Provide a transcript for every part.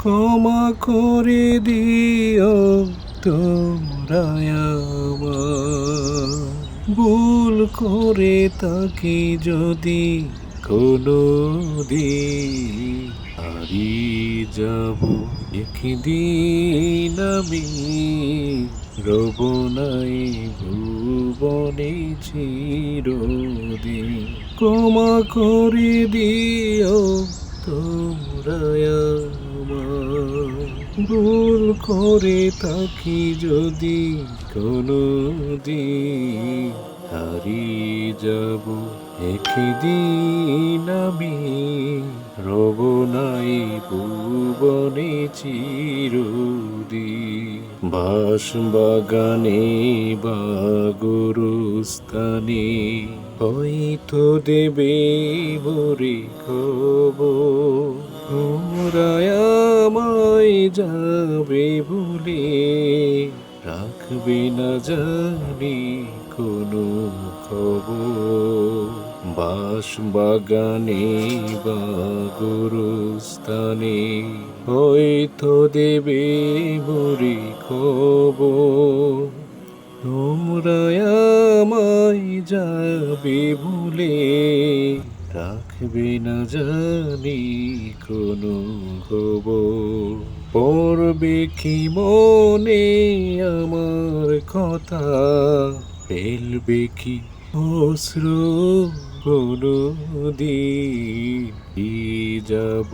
ক্ষমা করে দিও তোমরা ভুল করে তাকে যদি কোনো দিন হারিয়ে যাব। একদিন আমি রব নাই ভুবনে চিরদিন। ক্ষমা করে দিও তোমরা ভুল করে থাকি যদি কোনো দিন হারিয়ে যাব। একদিন আমি রব নাই ভুবনে চিরদি বাস বাগানে বা গরুস্থানে হয়তো দেবে বরে খবর। তোমরা আমায় যাবে বলে রাখবে না জানি কোনো খবর। বাস বাগানে বা গরুস্থানে হয়তো দেবে বরে খবর। তোমরা আমায় যাবে ভুলে রাখবে না জানি কোনো খবর। পড়বে কি মনে আমার কথা? ফেলবে কি অশ্রু কোনো দিন? যাব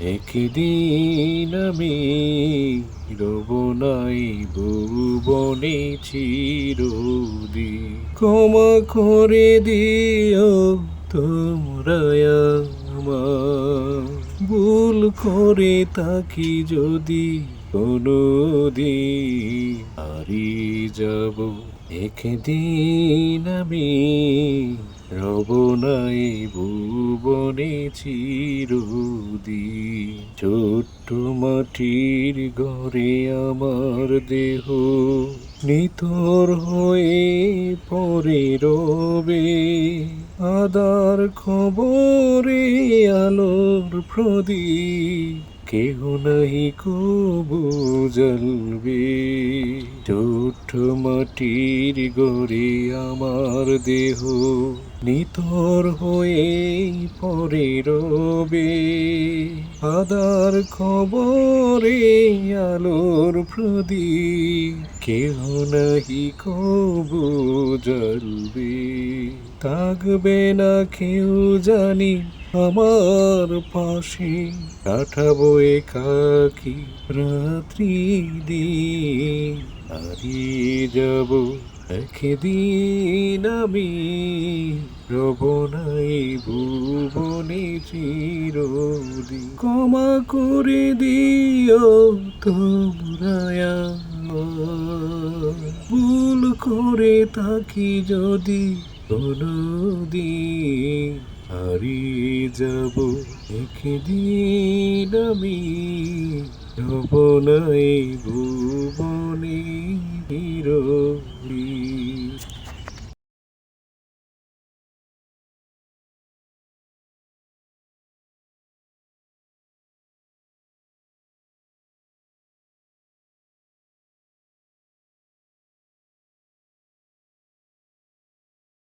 একদিন আমি? রব নাই ভুবনে চিরদি ক্ষমা করে দিও তোমরা ভুল করে থাকি যদি কোনো দিন হারিয়ে যাব। একদিন আমি রব নাই ভুবনে চিরদি, ছোট্ট মাটির ঘরে আমার দেহ নিতর হয়ে পরে রবে। আদার খবরে আলোর প্রদীপ কেহ নাহি কবু জ্বলবে ছোট্ট মাটির গড়ে আমার দেহ নিতর হয়ে পরে রবে। আদার খবরে আলোর প্রদীপ, কেহ নাহি কবু জ্বলবে থাকবে না কেউ জানি আমার পাশে। কাটাবো একাকি রাত্রি দিন। হারিয়ে যাব একদিন আমি। রব নাই ভুবনে চিরদিন। ক্ষমা করে দিও তোমরা। ভুল করে থাকি যদি কোনো দিন হারিয়ে যাব একদিন আমি। নবনাই ভুবনে চিরদিন